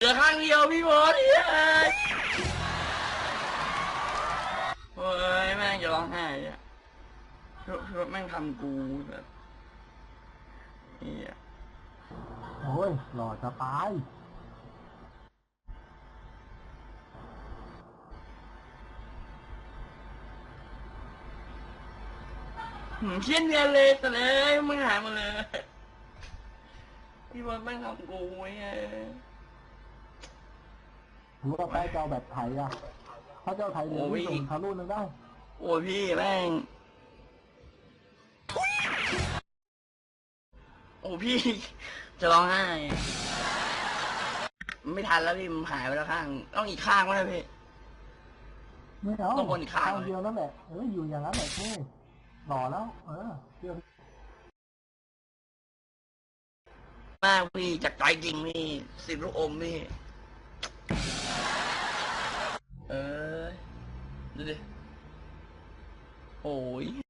เหลือข้างเดียวพี่บอสเฮ้ยโอ้ยแม่งจะร้องไห้อะพี่พี่บอสแม่งทำกูแบบเฮียโอ้ยหล่อจะตาย หืมเชี่ยนเนียนเลยแต่เลยมึงหายหมาเลย พี่บอสแม่งทำกูไอ้เหี้ย หรือว่าแป้เจ้าแบบไทยอะ ถ้าเจ้าไทยเหลือไม่ส่งทะลุนึงได้ โอ้ยพี่แม่ง โอ้พี่ จะร้องไห้อะไม่ทันแล้วพี่มันหายไปแล้วข้าง ต้องอีกข้างวะเนี่ยพี่ ไม่เอาต้องวนอีกข้าง เดียวนั่นแหละเอออยู่อย่างนั้นแหละนี่หล่อแล้ว เออเชื่อมากพี่จากใจจริงพี่สิบลูกอมพี่ ดูดิโอ้ย